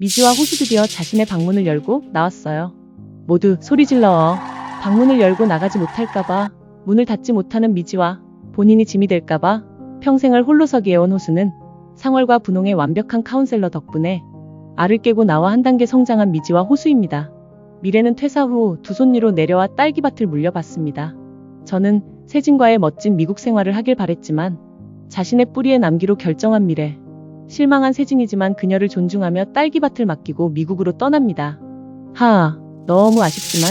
미지와 호수 드디어 자신의 방문을 열고 나왔어요. 모두 소리 질러. 방문을 열고 나가지 못할까봐 문을 닫지 못하는 미지와 본인이 짐이 될까봐 평생을 홀로서기에 온 호수는 상월과 분홍의 완벽한 카운셀러 덕분에 알을 깨고 나와 한 단계 성장한 미지와 호수입니다. 미래는 퇴사 후 두 손리로 내려와 딸기밭을 물려봤습니다. 저는 세진과의 멋진 미국 생활을 하길 바랬지만 자신의 뿌리에 남기로 결정한 미래. 실망한 세진이지만 그녀를 존중하며 딸기밭을 맡기고 미국으로 떠납니다. 하, 너무 아쉽지만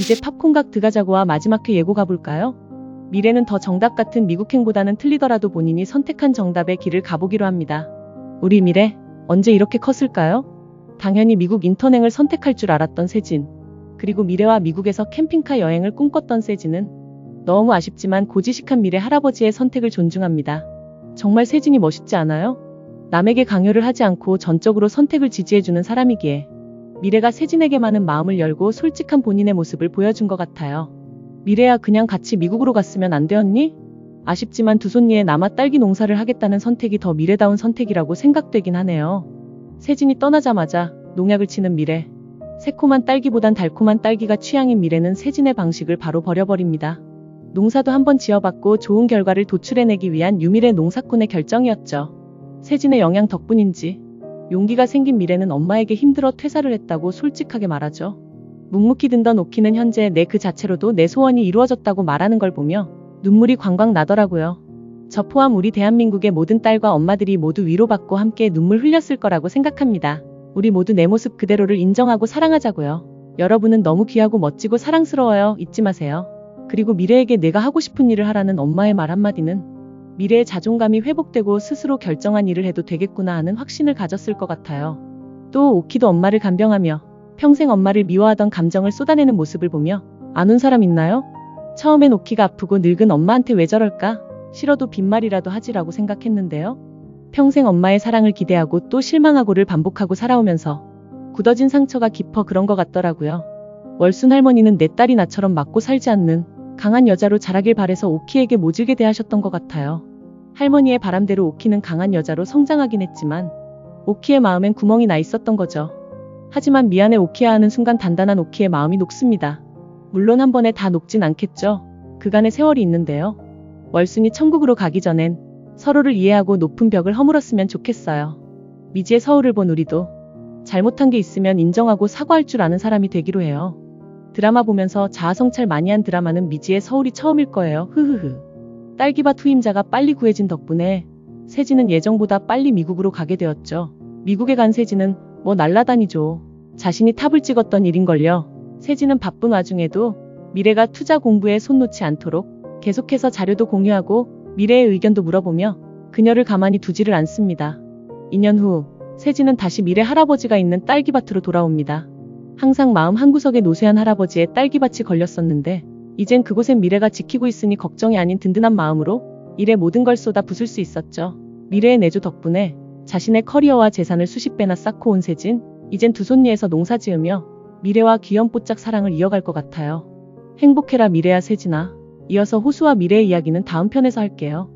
이제 팝콘각 드가자고와 마지막 회 예고 가볼까요? 미래는 더 정답 같은 미국행보다는 틀리더라도 본인이 선택한 정답의 길을 가보기로 합니다. 우리 미래, 언제 이렇게 컸을까요? 당연히 미국 인턴행을 선택할 줄 알았던 세진. 그리고 미래와 미국에서 캠핑카 여행을 꿈꿨던 세진은 너무 아쉽지만 고지식한 미래 할아버지의 선택을 존중합니다. 정말 세진이 멋있지 않아요? 남에게 강요를 하지 않고 전적으로 선택을 지지해주는 사람이기에 미래가 세진에게만은 마음을 열고 솔직한 본인의 모습을 보여준 것 같아요. 미래야 그냥 같이 미국으로 갔으면 안 되었니? 아쉽지만 두 손니에 남아 딸기 농사를 하겠다는 선택이 더 미래다운 선택이라고 생각되긴 하네요. 세진이 떠나자마자 농약을 치는 미래. 새콤한 딸기보단 달콤한 딸기가 취향인 미래는 세진의 방식을 바로 버려버립니다. 농사도 한번 지어봤고 좋은 결과를 도출해내기 위한 유미래 농사꾼의 결정이었죠. 세진의 영향 덕분인지 용기가 생긴 미래는 엄마에게 힘들어 퇴사를 했다고 솔직하게 말하죠. 묵묵히 든던 오키는 현재 내 그 자체로도 내 소원이 이루어졌다고 말하는 걸 보며 눈물이 광광 나더라고요. 저 포함 우리 대한민국의 모든 딸과 엄마들이 모두 위로받고 함께 눈물 흘렸을 거라고 생각합니다. 우리 모두 내 모습 그대로를 인정하고 사랑하자고요. 여러분은 너무 귀하고 멋지고 사랑스러워요. 잊지 마세요. 그리고 미래에게 내가 하고 싶은 일을 하라는 엄마의 말 한마디는 미래의 자존감이 회복되고 스스로 결정한 일을 해도 되겠구나 하는 확신을 가졌을 것 같아요. 또 오키도 엄마를 간병하며 평생 엄마를 미워하던 감정을 쏟아내는 모습을 보며 안운 사람 있나요? 처음엔 오키가 아프고 늙은 엄마한테 왜 저럴까? 싫어도 빈말이라도 하지라고 생각했는데요. 평생 엄마의 사랑을 기대하고 또 실망하고를 반복하고 살아오면서 굳어진 상처가 깊어 그런 것 같더라고요. 월순 할머니는 내 딸이 나처럼 맞고 살지 않는 강한 여자로 자라길 바래서 오키에게 모질게 대하셨던 것 같아요. 할머니의 바람대로 오키는 강한 여자로 성장하긴 했지만 오키의 마음엔 구멍이 나 있었던 거죠. 하지만 미안해 오키야 하는 순간 단단한 오키의 마음이 녹습니다. 물론 한 번에 다 녹진 않겠죠. 그간의 세월이 있는데요. 월순이 천국으로 가기 전엔 서로를 이해하고 높은 벽을 허물었으면 좋겠어요. 미지의 서울을 본 우리도 잘못한 게 있으면 인정하고 사과할 줄 아는 사람이 되기로 해요. 드라마 보면서 자아성찰 많이 한 드라마는 미지의 서울이 처음일 거예요. 흐흐흐. 딸기밭 후임자가 빨리 구해진 덕분에 세진은 예정보다 빨리 미국으로 가게 되었죠. 미국에 간 세진은 뭐 날라다니죠. 자신이 탑을 찍었던 일인걸요. 세진은 바쁜 와중에도 미래가 투자 공부에 손 놓지 않도록 계속해서 자료도 공유하고 미래의 의견도 물어보며 그녀를 가만히 두지를 않습니다. 2년 후 세진은 다시 미래 할아버지가 있는 딸기밭으로 돌아옵니다. 항상 마음 한구석에 노쇠한 할아버지의 딸기밭이 걸렸었는데 이젠 그곳엔 미래가 지키고 있으니 걱정이 아닌 든든한 마음으로 일에 모든 걸 쏟아 부술 수 있었죠. 미래의 내조 덕분에 자신의 커리어와 재산을 수십 배나 쌓고 온 세진, 이젠 두 손리에서 농사 지으며 미래와 귀염뽀짝 사랑을 이어갈 것 같아요. 행복해라 미래야 세진아. 이어서 호수와 미래의 이야기는 다음 편에서 할게요.